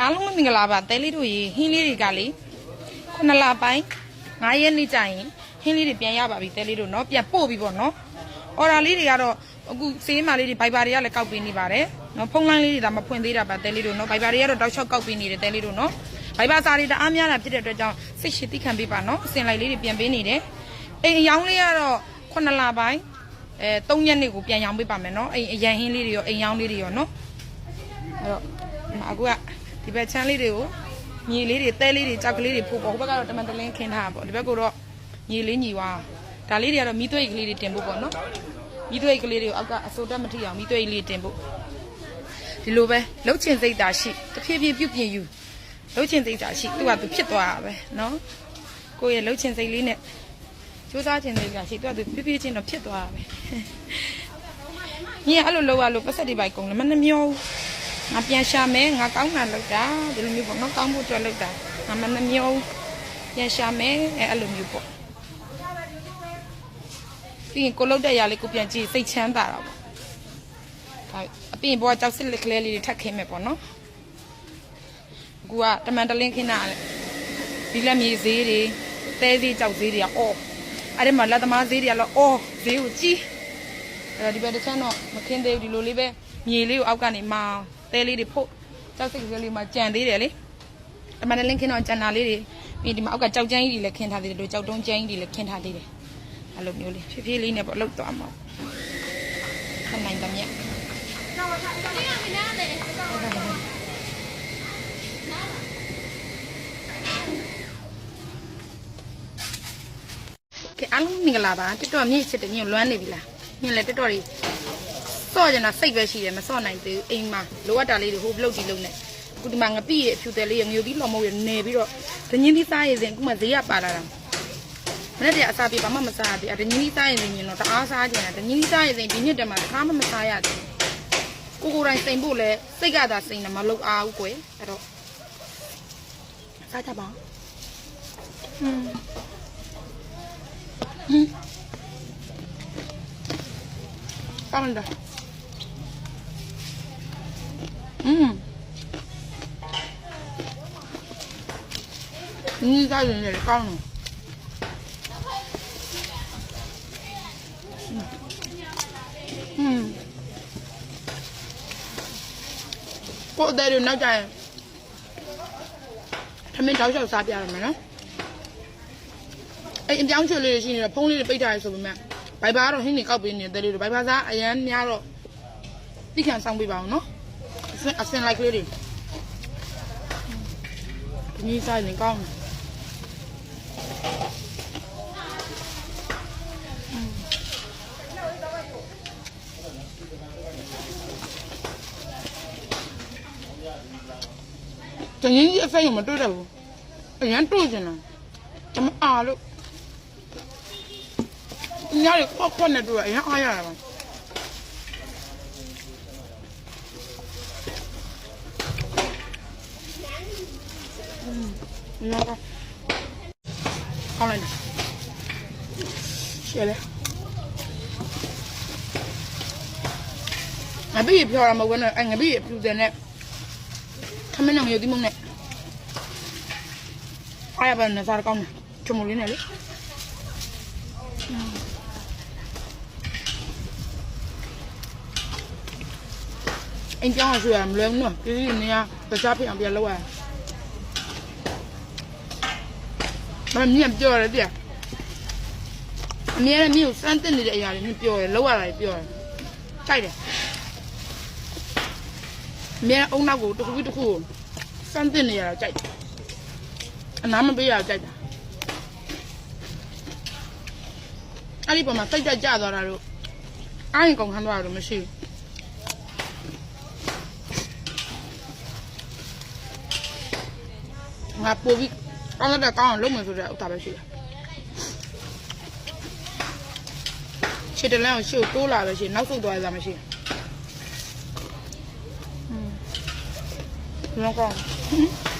အားလုံးမင်္ဂလာပါတဲလေးတို့ရေဟင်းလေးတွေကလေခုနလပိုင်း9ရက်နေ့ကျရင်ဟင်းလေးတွေပြန်ရပါပြီတဲလေးတို့เนาะပြန်ပို့ပြီပေါ့เนาะအော်ဒါလေးတွေကတော့အခုစေးမလေးတွေဘိုက်ပါတွေကလည်းကောက်ပေးနေပါတယ်เนาะဖုန်းလိုင်းလေးတွေဒါမဖွင့်သေးတာပါတဲလေးတို့เนาะဘိုက်ပါတွေကတော့တောက်လျှောက်ကောက်ပေးနေတယ်တဲလေးတို့เนาะဘိုက်ပါစာတွေတအားများတာဖြစ်တဲ့အတွက်ကြောင့်စိတ်ရှိတိခံပေးပါเนาะအစင်လိုက်လေးတွေပြန်ပေးနေတယ်အိမ်အယောင်းလေးကတော့ခုနလပိုင်းအဲ3ရက်နေ့ကိုပြန်ရောင်းပေးပါမယ်เนาะအိမ်အရန်ဟင်းလေးတွေရောအိမ်ယောင်းလေးတွေရောเนาะ အဲ့တော့ဒီမှာအခုက ဒီဘက်ချမ်းလေးတွေကိုညီလေးတွေတဲလေးတွေကြောက်ကလေးတွေဖို့ပေါ့ဟိုဘက်ကတော့တမန်တလင်းခင်းထားတာပေါ့ဒီဘက်ကတော့ညီလေးညီဝါဒါလေးတွေကတော့မီးသွေးကလေးတွေတင်ဖို့ပေါ့နော်မီးသွေးကလေးတွေကိုအောက်ကအစိုးတက်မထိအောင်မီးသွေးလေးတင်ဖို့ဒီလိုပဲလှုပ်ချင်စိတ်သာရှိတဖြည်းဖြည်းပြုတ်ပြင်းယူလှုပ်ချင်စိတ်သာရှိသူကသူဖြစ်သွားတာပဲနော်ကိုယ့်ရဲ့လှုပ်ချင်စိတ်လေးနဲ့စူးစမ်းချင်စိတ်သာရှိသူကသူဖြည်းဖြည်းချင်းတော့ဖြစ်သွားတာပဲညီကအဲ့လိုလောက်ရလို့ပတ်ဆက်တွေပိုက်ကုန်လည်းမနှမျောဘူး ငါပြန်ရှာမယ်ငါကောင်းတာလောက်တာဒီလိုမျိုးပေါ့နော်ကောင်းဖို့အတွက်လောက်တာငါမနှမျောဘူးပြန်ရှာမယ်အဲအဲ့လိုမျိုးပေါ့ပြီးရင်ကိုလောက်တဲ့ຢာလေးကိုပြန်ကြည့်စိတ်ချမ်းသာတာပေါ့ဒါအပြင်ဘောကကြောက်စစ်လက်ကလေးလေးတွေထပ်ခင်းမယ်ပေါ့နော်အခုကတမန်တလင်းခင်းတာလေဒီလက်မြေဈေးတွေသဲဈေးကြောက်ဈေးတွေကအော်အဲ့ဒီမှာလက်သမားဈေးတွေကလည်းအော်ဈေးကိုကြီးအဲ့တော့ဒီဘက်တစ်ချမ်းတော့မခင်းသေးဘူးဒီလိုလေးပဲမြေလေးကိုအောက်ကနေမောင်း သဲလေးတွေဖို့ကြောက်စိတ်ကလေးမှာကြံသေးတယ်လေတမန်တလင်းခင်းတော့ကြံတာလေးတွေပြီးဒီမှာအောက်ကကြောက်ကျန်းကြီးတွေလည်းခင်းထားသေးတယ်တို့ကြောက်တုံးကျန်းကြီးတွေလည်းခင်းထားသေးတယ်အဲ့လိုမျိုးလေးဖြည်းဖြည်းလေးနဲ့ပေါ့လှုပ်သွားမှာခဏနိုင်တယ်မြတ်ကဲအားလုံးမင်္ဂလာပါတက်တော့မြင့်ချစ်တယ်မြင့်လွမ်းနေပြီလားမြင့်လည်းတက်တော့ကြီး စော့ကျင်တာစိတ်ပဲရှိတယ်မစော့နိုင်သေးဘူးအိမ်မှာလိုအပ်တာလေးတွေဟိုဘလုတ်ဒီလုံးနဲ့အခုဒီမှာငပိရဲ့အဖြူတယ်လေးရငြိုပြီးလော်မုတ်ရနေပြီးတော့ဒညင်းပြီးစားရည်စဉ်အခုမှဈေးရပါလာတာမနေ့တည်းအစားပြေဘာမှမစားရသေးအဒညင်းပြီးစားရည်စဉ်ညင်တော့တအားစားကြတယ်ဒညင်းပြီးစားရည်စဉ်ဒီနှစ်တည်းမှာတစ်ခါမှမစားရသေးဘူးကိုကိုယ်တိုင်စိန်ဖို့လဲစိတ်ကသာစိန်တယ်မလုပ်အားဘူးကွယ်အဲ့တော့စားကြပါอืมကောင်းတယ် อืมนี่ได้ရင်လည်းကောင်းတယ်อืมကိုယ်တည်းရနောက်ကြရင်သမင်းတောက်လျှောက်စားပြရမယ်နော်အဲ့အပြောင်းချွေလေးတွေရှိနေတော့ဖုန်းလေးတွေပိတ်ထားရဆိုပေမဲ့ဘိုင်ဘာကတော့ဟင်းနေကောက်ပေးနေတယ်လေတို့ဘိုင်ဘာစားအရန်များတော့တိခံဆောင်ပေးပါအောင်နော် အစင်အစင်လိုက်ကလေးတွေဒီနေ့စားရင်ကောင်းတယ်တငင်းကြီးအစိမ်းကိုမတွေ့တော့ဘူးအရန်တွေ့ချင်တာတမအားလို့ညရီခွက်ခွက်နဲ့တွေ့ရအရန်အားရတာပါ อืมညတော့ကောင်းလိုက်တယ်ရှယ်လေငါပြီးပြောရမှာဝင်တော့ငါပြီးပြူတယ်နဲ့ခမင်းနဲ့ငရုတ်တိမုံနဲ့အားရပါနဲ့စားကောင်းတယ်ချုံမလေးနဲ့လေအိမ်ပြောင်းရဆွေရမလွယ်ဘူးနော်ပြည်ပြည်နေရတခြားဖြစ်အောင်ပြန်လုပ်ရ မမြင်ပြောရတယ်တရားအမြဲတမ်းမြို့စမ်းတက်နေတဲ့အရာတွေမြင်ပြောတယ်လောက်ရတာပြောတယ်ကြိုက်တယ်အမြဲအုံနောက်ကိုတစ်ခုပြီးတစ်ခုကိုစမ်းတက်နေရတာကြိုက်တယ်အနားမပေးရကြိုက်တာအဲ့ဒီပုံမှာစိတ်တက်ကြသွားတာတို့အားရင်ကုန်ခန်းသွားတာတို့မရှိဘူးငါပို့ပြီး ကောင်းတဲ့ကောင်းအောင်လုပ်မယ်ဆိုတဲ့ဥစ္စာပဲရှိတယ်ခြေတလန်းကိုရှေ့ကိုတိုးလာပဲရှိနောက်ဆုတ်သွားရတာမရှိဘူးอืมကောင်းကောင်း